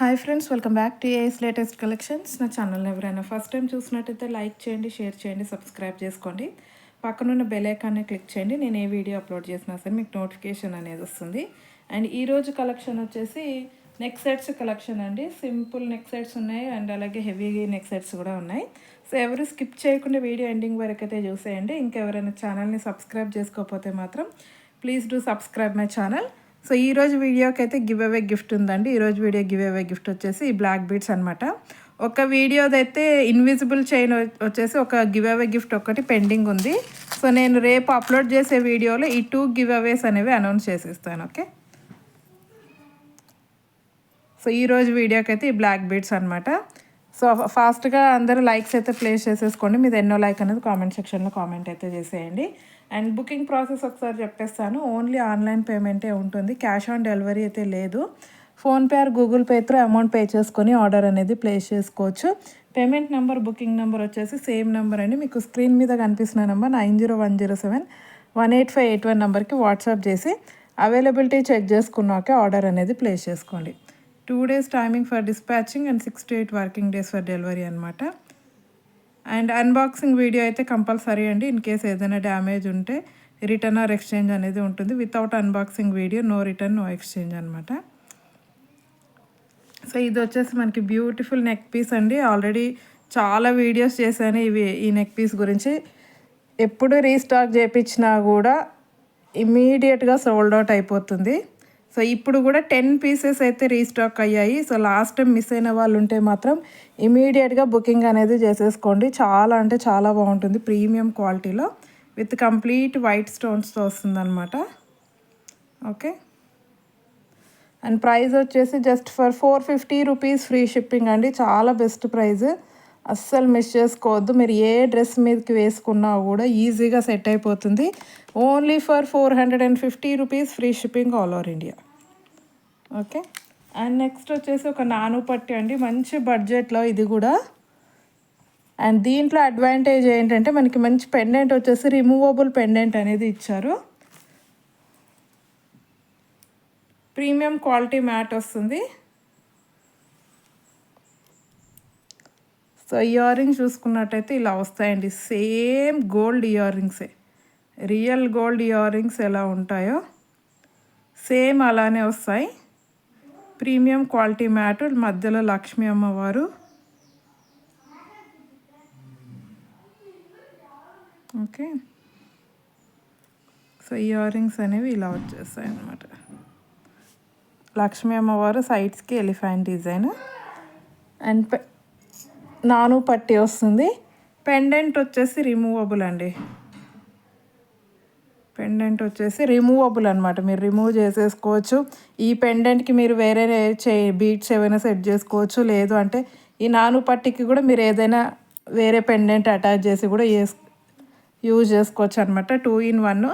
Hi friends welcome back to AS latest collections నా channel ఎవరైనా first time చూసినట్టయితే like చేయండి షేర్ చేయండి సబ్స్క్రైబ్ చేసుకోండి. పక్కనున్న బెల్ ఐకాన్ని క్లిక్ చేయండి. నేను ఏ వీడియో అప్లోడ్ చేసినా సరే మీకు నోటిఫికేషన్ అనేది వస్తుంది. అండ్ ఈరోజు కలెక్షన్ వచ్చేసి నెక్ సెట్స్ కలెక్షన్ అండి. సింపుల్ నెక్ సెట్స్ ఉన్నాయి అండ్ అలాగే హెవీ నెక్ సెట్స్ కూడా ఉన్నాయి. సో ఎవరు స్కిప్ చేయకుండా వీడియో ఎండింగ్ వరకు అయితే చూసేయండి. ఇంకెవరైనా ఛానల్ని సబ్స్క్రైబ్ చేసుకోకపోతే మాత్రం please do subscribe my channel so ఈరోజు వీడియోకి అయితే గివ్ అవే గిఫ్ట్ ఉందండి. ఈరోజు వీడియో గివ్ అవే గిఫ్ట్ వచ్చేసి ఈ బ్లాక్ బీడ్స్ అనమాట ఒక వీడియోదైతే ఇన్విజిబుల్ చైన్ వచ్చేసి ఒక గివ్ అవే గిఫ్ట్ ఒకటి పెండింగ్ ఉంది. సో నేను రేపు అప్లోడ్ చేసే వీడియోలో ఈ టూ గివ్ అవేస్ అనేవి అనౌన్స్ చేసేస్తాను ఓకే? సో ఈరోజు వీడియోకి అయితే ఈ బ్లాక్ బీడ్స్ అనమాట సో ఫాస్ట్గా అందరూ లైక్స్ అయితే ప్లేస్ చేసేసుకోండి. మీద ఎన్నో లైక్ అనేది కామెంట్ సెక్షన్లో కామెంట్ అయితే చేసేయండి. అండ్ బుకింగ్ ప్రాసెస్ ఒకసారి చెప్పేస్తాను. ఓన్లీ ఆన్లైన్ పేమెంటే ఉంటుంది. క్యాష్ ఆన్ డెలివరీ అయితే లేదు. PhonePe or Google Pay through amount pay చేసుకొని ఆర్డర్ అనేది ప్లేస్ చేసుకోవచ్చు. పేమెంట్ నెంబర్ బుకింగ్ నెంబర్ వచ్చేసి సేమ్ నెంబర్ అండి. మీకు స్క్రీన్ మీద కనిపిస్తున్న number nine zero one zero seven one eight five eight one నెంబర్కి వాట్సాప్ చేసి అవైలబిలిటీ చెక్ చేసుకున్నాకే ఆర్డర్ అనేది ప్లేస్ చేసుకోండి. Two days timing for dispatching and six to eight working days for delivery అనమాట అండ్ అన్బాక్సింగ్ వీడియో అయితే compulsory అండి. In case ఏదైనా damage ఉంటే రిటర్న్ ఆర్ ఎక్స్చేంజ్ అనేది ఉంటుంది. Without unboxing video no return no exchange అనమాట so ఇది వచ్చేసి మనకి బ్యూటిఫుల్ నెక్ పీస్ అండి. ఆల్రెడీ చాలా వీడియోస్ చేశాను ఇవి ఈ నెక్ పీస్ గురించి. ఎప్పుడు రీస్టాక్ చేయించినా కూడా ఇమీడియట్గా సోల్డ్ అవుట్ అయిపోతుంది. సో ఇప్పుడు కూడా టెన్ పీసెస్ అయితే రీస్టాక్ అయ్యాయి. సో లాస్ట్ టైం మిస్ అయిన వాళ్ళు ఉంటే మాత్రం ఇమీడియట్గా బుకింగ్ అనేది చేసేసుకోండి. చాలా అంటే చాలా బాగుంటుంది ప్రీమియం క్వాలిటీలో. విత్ కంప్లీట్ వైట్ స్టోన్స్తో వస్తుందన్నమాట. ఓకే. అండ్ ప్రైస్ వచ్చేసి just for four fifty rupees free shipping అండి. చాలా బెస్ట్ ప్రైజ్ అస్సలు మిస్ చేసుకోవద్దు. మీరు ఏ డ్రెస్ మీదకి వేసుకున్నా కూడా ఈజీగా సెట్ అయిపోతుంది. Only for four hundred and fifty rupees free shipping all over India. Okay. And next వచ్చేసి ఒక నాను పట్టి అండి. మంచి బడ్జెట్లో ఇది కూడా. అండ్ దీంట్లో అడ్వాంటేజ్ ఏంటంటే మనకి మంచి పెండెంట్ వచ్చేసి రిమూవబుల్ పెండెంట్ అనేది ఇచ్చారు. ప్రీమియం క్వాలిటీ మ్యాట్ వస్తుంది. సో ఇయర్ రింగ్స్ చూసుకున్నట్టయితే ఇలా వస్తాయండి. సేమ్ గోల్డ్ ఇయర్ రింగ్సే రియల్ గోల్డ్ ఇయర్ రింగ్స్ ఎలా ఉంటాయో సేమ్ అలానే వస్తాయి. ప్రీమియం క్వాలిటీ మ్యాట్ మధ్యలో లక్ష్మీ అమ్మవారు. ఓకే. సో ఇయర్ రింగ్స్ అనేవి ఇలా వచ్చేస్తాయి అన్నమాట లక్ష్మీ అమ్మవారు సైడ్స్కి ఎలిఫెంట్ డిజైన్. అండ్ నాను పట్టి వస్తుంది. పెండెంట్ వచ్చేసి రిమూవబుల్ అండి. పెండెంట్ వచ్చేసి రిమూవబుల్ అనమాట మీరు రిమూవ్ చేసేసుకోవచ్చు. ఈ పెండెంట్కి మీరు వేరే చే బీట్స్ ఏమైనా సెట్ చేసుకోవచ్చు. లేదు అంటే ఈ నాను పట్టికి కూడా మీరు ఏదైనా వేరే పెండెంట్ అటాచ్ చేసి కూడా యూజ్ చేసుకోవచ్చు అనమాట two in one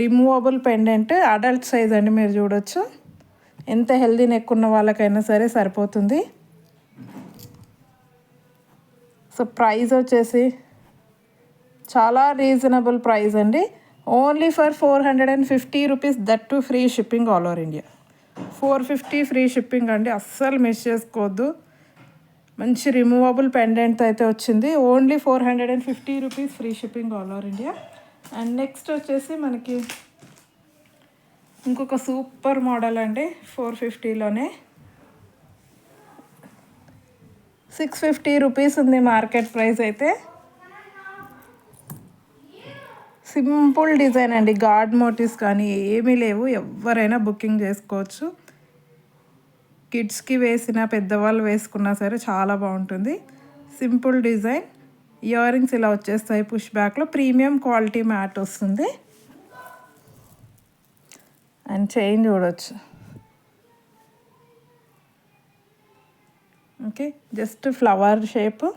removable pendant adult size అండి మీరు చూడొచ్చు. ఎంత హెల్దీ నెక్ ఉన్న వాళ్ళకైనా సరే సరిపోతుంది. సో ప్రైస్ వచ్చేసి చాలా రీజనబుల్ ప్రైస్ అండి. Only for four hundred and fifty rupees that too free shipping all over India four fifty free shipping అండి అస్సలు మిస్ చేసుకోవద్దు. మంచి రిమూవబుల్ పెండెంట్ అయితే వచ్చింది. Only four hundred and fifty rupees free shipping all over India and next వచ్చేసి మనకి ఇంకొక super model అండి ఫోర్ ఫిఫ్టీలోనే సిక్స్ ఫిఫ్టీ రూపీస్ ఉంది మార్కెట్ ప్రైస్ అయితే. సింపుల్ డిజైన్ అండి. గాడ్ మోటివ్స్ కానీ ఏమీ లేవు. ఎవరైనా బుకింగ్ చేసుకోవచ్చు. కిడ్స్కి వేసిన పెద్దవాళ్ళు వేసుకున్నా సరే చాలా బాగుంటుంది. Simple design. ఇయర్ రింగ్స్ ఇలా వచ్చేస్తాయి పుష్ బ్యాక్లో. ప్రీమియం క్వాలిటీ మ్యాట్ వస్తుంది. అండ్ చైన్ చూడవచ్చు ఓకే. Just flower shape.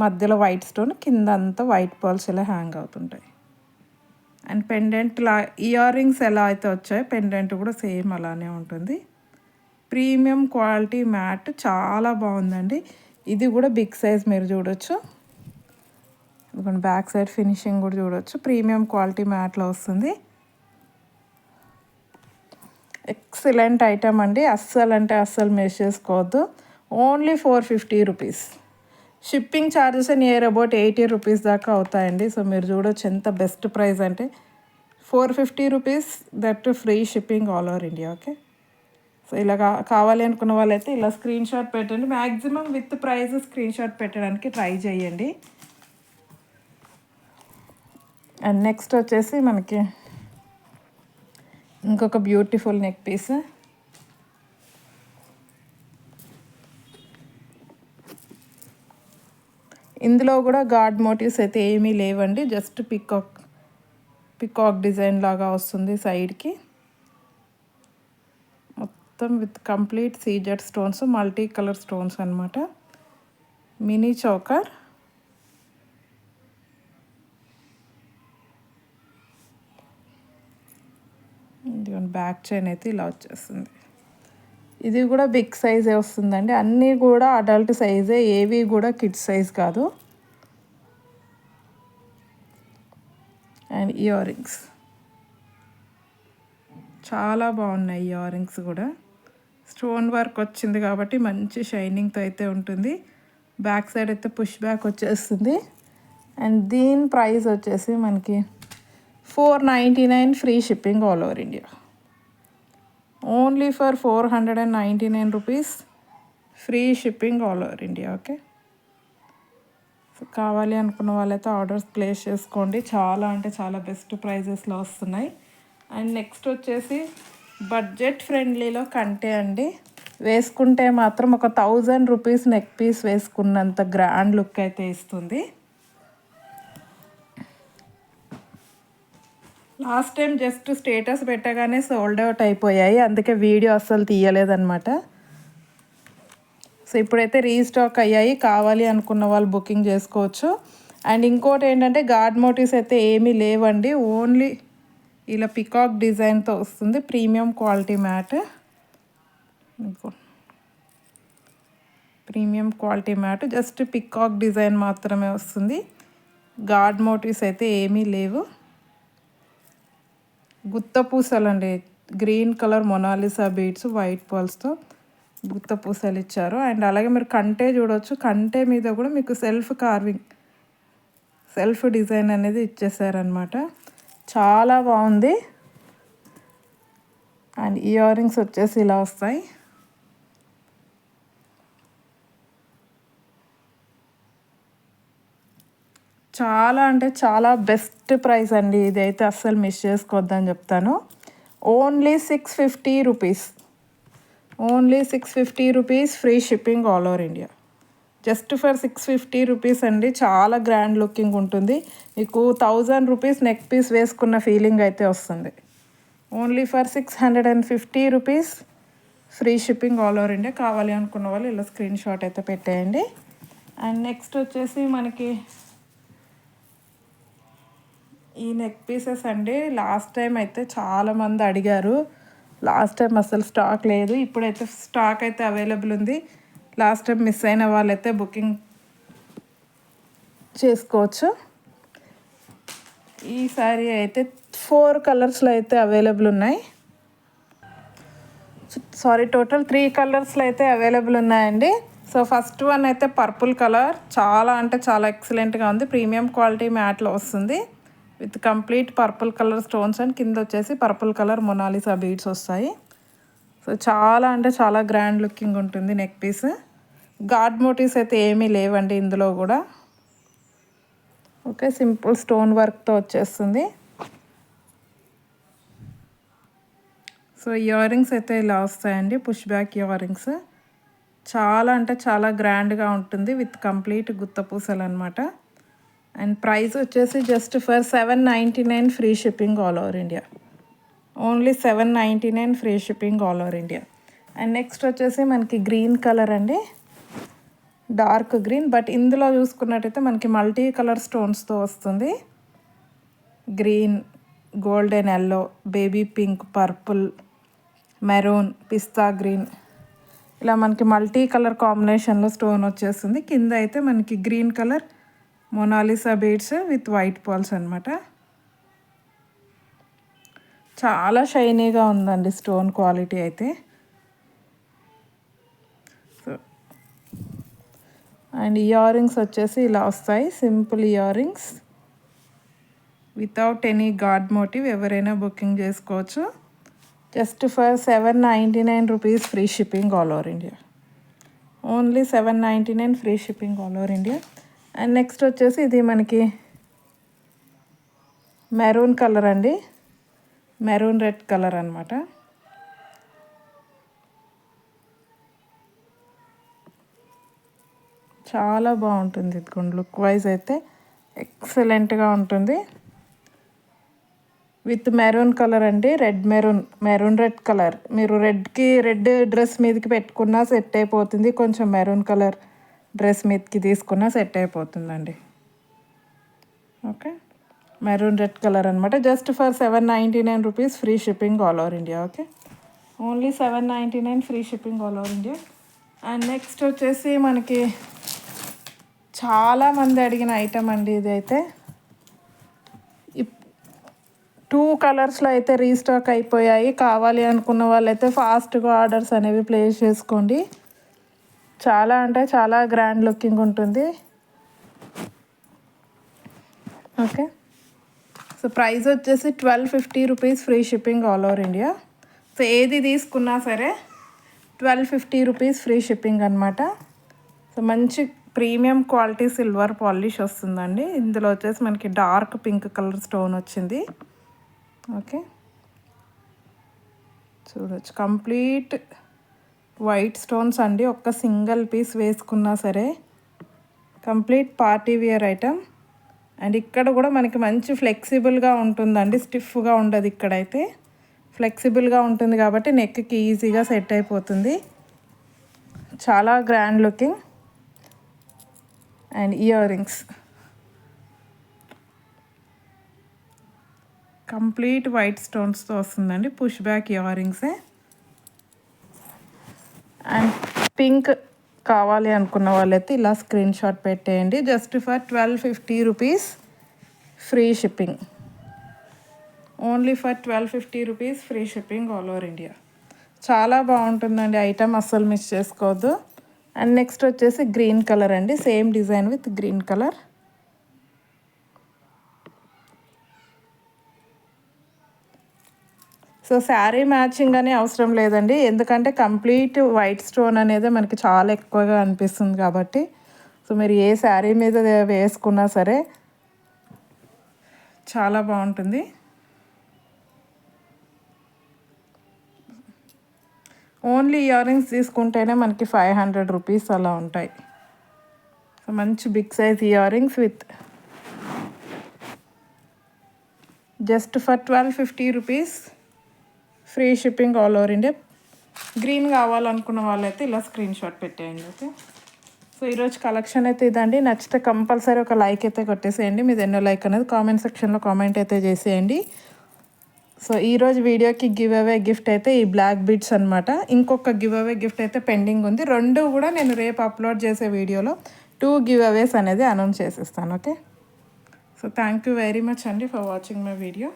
మధ్యలో వైట్ స్టోన్. కింద అంతా వైట్ పర్ల్స్ ఇలా హ్యాంగ్ అవుతుంటాయి. అండ్ పెండెంట్ లా ఇయర్ రింగ్స్ ఎలా అయితే వచ్చాయో పెండెంట్ కూడా సేమ్ అలానే ఉంటుంది. ప్రీమియం క్వాలిటీ మ్యాట్ చాలా బాగుందండి. ఇది కూడా బిగ్ సైజ్ మీరు చూడొచ్చు. ఇదిగోండి బ్యాక్ సైడ్ ఫినిషింగ్ కూడా చూడొచ్చు. ప్రీమియం క్వాలిటీ మ్యాట్లో వస్తుంది. ఎక్సలెంట్ ఐటమ్ అండి. అస్సలు అంటే అస్సలు మిస్ చేసుకోవద్దు. Only four fifty rupees. Shipping charges near about eighty rupees దాకా అవుతాయండి. సో మీరు చూడొచ్చు ఎంత బెస్ట్ ప్రైస్ అంటే four fifty rupees that free shipping all over India okay so ఇలా కావాలి అనుకున్న వాళ్ళైతే ఇలా స్క్రీన్ షాట్ పెట్టండి. Maximum with price screen shot పెట్టడానికి ట్రై చేయండి. అండ్ నెక్స్ట్ వచ్చేసి మనకి ఇంకొక బ్యూటిఫుల్ నెక్ పీస్ ఇందులో కూడా గాడ్ మోటివ్స్ అయితే ఏమీ లేవండి. జస్ట్ పికాక్ పికాక్ డిజైన్ లాగా వస్తుంది సైడ్కి. మొత్తం విత్ కంప్లీట్ సీజర్ స్టోన్స్ మల్టీ కలర్ స్టోన్స్ అనమాట మినీ చౌకర్. ఇదిగోండి బ్యాక్ చైన్ అయితే ఇలా వచ్చేస్తుంది. ఇది కూడా బిగ్ సైజే వస్తుందండి. అన్నీ కూడా అడల్ట్ సైజే ఏవి కూడా కిడ్స్ సైజ్ కాదు. అండ్ ఇయర్ రింగ్స్ చాలా బాగున్నాయి ఇయర్ రింగ్స్ కూడా. స్టోన్ వర్క్ వచ్చింది కాబట్టి మంచి షైనింగ్తో అయితే ఉంటుంది. బ్యాక్ సైడ్ అయితే పుష్ బ్యాక్ వచ్చేస్తుంది. అండ్ దీని ప్రైస్ వచ్చేసి మనకి four ninety nine free shipping all over India. Only for four hundred and ninety nine rupees. Free shipping all over India okay? So కావాలి అనుకున్న వాళ్ళైతే ఆర్డర్స్ ప్లేస్ చేసుకోండి. చాలా అంటే చాలా బెస్ట్ ప్రైజెస్లో వస్తున్నాయి. అండ్ నెక్స్ట్ వచ్చేసి బడ్జెట్ ఫ్రెండ్లీలో కంటే అండి వేసుకుంటే మాత్రం ఒక థౌజండ్ రూపీస్ నెక్ పీస్ వేసుకున్నంత గ్రాండ్ లుక్ అయితే ఇస్తుంది. లాస్ట్ టైం జస్ట్ స్టేటస్ పెట్టగానే సోల్డ్ అవుట్ అయిపోయాయి. అందుకే వీడియో అస్సలు తీయలేదన్నమాట. సో ఇప్పుడైతే రీస్టాక్ అయ్యాయి. కావాలి అనుకున్న వాళ్ళు బుకింగ్ చేసుకోవచ్చు. అండ్ ఇంకోటి ఏంటంటే గార్డ్ మోటివ్స్ అయితే ఏమీ లేవండి. ఓన్లీ ఇలా పికాక్ డిజైన్తో వస్తుంది. ప్రీమియం క్వాలిటీ మ్యాట్ ఇంకో. Premium quality matte just peacock design మాత్రమే వస్తుంది. గార్డ్ మోటివ్స్ అయితే ఏమీ లేవు. గుత్త పూసలు అండి green colour Mona Lisa beads white పర్ల్స్తో గుత్త పూసలు ఇచ్చారు. అండ్ అలాగే మీరు కంటే చూడవచ్చు కంటే మీద కూడా మీకు సెల్ఫ్ కార్వింగ్ సెల్ఫ్ డిజైన్ అనేది ఇచ్చేసారనమాట చాలా బాగుంది. అండ్ ఇయర్ రింగ్స్ వచ్చేసి ఇలా వస్తాయి. చాలా అంటే చాలా బెస్ట్ ప్రైస్ అండి. ఇదైతే అస్సలు మిస్ చేసుకోవద్దని చెప్తాను. Only six fifty rupees only six fifty rupees free shipping all over India just for six fifty rupees అండి. చాలా గ్రాండ్ లుకింగ్ ఉంటుంది. మీకు థౌజండ్ రూపీస్ నెక్ పీస్ వేసుకున్న ఫీలింగ్ అయితే వస్తుంది. Only for six hundred and fifty rupees free shipping all over India కావాలి అనుకున్న వాళ్ళు ఇలా స్క్రీన్ షాట్ అయితే పెట్టేయండి. అండ్ నెక్స్ట్ వచ్చేసి మనకి ఈ నెక్ పీసెస్ అండి. లాస్ట్ టైం అయితే చాలామంది అడిగారు. లాస్ట్ టైం అసలు స్టాక్ లేదు. ఇప్పుడైతే స్టాక్ అయితే అవైలబుల్ ఉంది. లాస్ట్ టైం మిస్ అయిన వాళ్ళైతే బుకింగ్ చేసుకోవచ్చు. ఈ అయితే ఫోర్ కలర్స్లో అయితే అవైలబుల్ ఉన్నాయి. సారీ టోటల్ త్రీ కలర్స్లో అయితే అవైలబుల్ ఉన్నాయండి. సో ఫస్ట్ వన్ అయితే పర్పుల్ కలర్ చాలా అంటే చాలా ఎక్సలెంట్గా ఉంది. ప్రీమియం క్వాలిటీ మ్యాట్లో వస్తుంది. With complete purple colour stones and కింద వచ్చేసి purple colour Mona Lisa beads వస్తాయి. సో చాలా అంటే చాలా గ్రాండ్ లుకింగ్ ఉంటుంది నెక్ పీస్. గాడ్ మోటివ్స్ అయితే ఏమీ లేవండి ఇందులో కూడా. ఓకే సింపుల్ స్టోన్ వర్క్తో వచ్చేస్తుంది. సో ఇయర్ రింగ్స్ అయితే ఇలా వస్తాయండి పుష్ బ్యాక్ ఇయర్ రింగ్స్ చాలా అంటే చాలా గ్రాండ్గా ఉంటుంది విత్ కంప్లీట్ గుత్త పూసలు అనమాట అండ్ ప్రైస్ వచ్చేసి just for seven ninety nine free shipping all over India only seven ninety nine free shipping all over India and next వచ్చేసి మనకి గ్రీన్ కలర్ అండి. డార్క్ గ్రీన్ బట్ ఇందులో చూసుకున్నట్టయితే మనకి మల్టీ కలర్ స్టోన్స్తో వస్తుంది. Green golden yellow baby pink purple maroon pista green ఇలా మనకి మల్టీ కలర్ కాంబినేషన్లో స్టోన్ వచ్చేస్తుంది. కింద అయితే మనకి green colour Mona Lisa beads with white pearls అనమాట చాలా షైనీగా ఉందండి స్టోన్ క్వాలిటీ అయితే. సో అండ్ ఇయర్ రింగ్స్ వచ్చేసి ఇలా వస్తాయి. Simple ear rings without any god motive ఎవరైనా బుకింగ్ చేసుకోవచ్చు. Just for seven ninety nine rupees free shipping all over India. Only seven ninety nine free shipping all over India. And next వచ్చేసి ఇది మనకి maroon colour అండి. Maroon red colour అనమాట చాలా బాగుంటుంది ఇదిగోండి లుక్ వైజ్ అయితే ఎక్సలెంట్గా ఉంటుంది. విత్ మెరూన్ కలర్ అండి. Red maroon maroon red colour. మీరు రెడ్కి రెడ్ డ్రెస్ మీదకి పెట్టుకున్నా సెట్ అయిపోతుంది. కొంచెం మెరూన్ కలర్ డ్రెస్ మీదకి తీసుకున్న సెట్ అయిపోతుందండి. ఓకే? మెరూన్ రెడ్ కలర్ అనమాట just for seven ninety nine rupees free shipping all over India okay? Only seven ninety nine free shipping all over India. And next వచ్చేసి మనకి చాలామంది అడిగిన item అండి ఇది అయితే టూ కలర్స్లో అయితే రీస్టాక్ అయిపోయాయి. కావాలి అనుకున్న వాళ్ళైతే ఫాస్ట్గా ఆర్డర్స్ అనేవి ప్లేస్ చేసుకోండి. చాలా అంటే చాలా గ్రాండ్ లుకింగ్ ఉంటుంది. ఓకే సో ప్రైస్ వచ్చేసి twelve fifty rupees free shipping all over India so ఏది తీసుకున్నా సరే twelve fifty rupees free shipping అనమాట సో మంచి ప్రీమియం క్వాలిటీ సిల్వర్ పాలిష్ వస్తుందండి. ఇందులో వచ్చేసి మనకి డార్క్ పింక్ కలర్ స్టోన్ వచ్చింది. ఓకే చూడొచ్చు. కంప్లీట్ వైట్ స్టోన్స్ అండి. ఒక్క సింగిల్ పీస్ వేసుకున్నా సరే complete party wear item and ఇక్కడ కూడా మనకి మంచి ఫ్లెక్సిబుల్గా ఉంటుందండి. స్టిఫ్గా ఉండదు ఇక్కడైతే. ఫ్లెక్సిబుల్గా ఉంటుంది కాబట్టి నెక్కి ఈజీగా సెట్ అయిపోతుంది. చాలా grand looking and ear rings complete white స్టోన్స్తో వస్తుందండి. పుష్ బ్యాక్ ఇయర్ రింగ్సే అండ్ పింక్ కావాలి అనుకున్న వాళ్ళైతే ఇలా స్క్రీన్ షాట్ పెట్టేయండి. Just for twelve fifty rupees free shipping. Only for twelve fifty rupees free shipping all over India. చాలా బాగుంటుందండి. ఐటమ్ అస్సలు మిస్ చేసుకోవద్దు. అండ్ నెక్స్ట్ వచ్చేసి గ్రీన్ కలర్ అండి. Same design with green colour. So sari matching అనే అవసరం లేదండి. ఎందుకంటే కంప్లీట్ వైట్ స్టోన్ అనేది మనకి చాలా ఎక్కువగా అనిపిస్తుంది కాబట్టి. సో మీరు ఏ శారీ మీద వేసుకున్నా సరే చాలా బాగుంటుంది. ఓన్లీ ఇయర్ రింగ్స్ తీసుకుంటేనే మనకి ఫైవ్ హండ్రెడ్ రూపీస్ అలా ఉంటాయి. సో మంచి big size ear rings with just for twelve fifty rupees. Free shipping all over India. Green కావాలనుకున్న వాళ్ళైతే ఇలా స్క్రీన్ షాట్ పెట్టేయండి ఓకే? సో ఈరోజు కలెక్షన్ అయితే ఇదండి. నచ్చితే కంపల్సరీ ఒక లైక్ అయితే కొట్టేసేయండి. మీది ఎన్నో లైక్ అనేది కామెంట్ సెక్షన్లో కామెంట్ అయితే చేసేయండి. సో ఈరోజు వీడియోకి గివ్ అవే గిఫ్ట్ అయితే ఈ బ్లాక్ బీడ్స్ అనమాట ఇంకొక గివ్ అవే గిఫ్ట్ అయితే పెండింగ్ ఉంది. రెండు కూడా నేను రేపు అప్లోడ్ చేసే వీడియోలో టూ గివ్ అవేస్ అనేది అనౌన్స్ చేసేస్తాను okay? So thank you very much అండి ఫర్ వాచింగ్ మై వీడియో.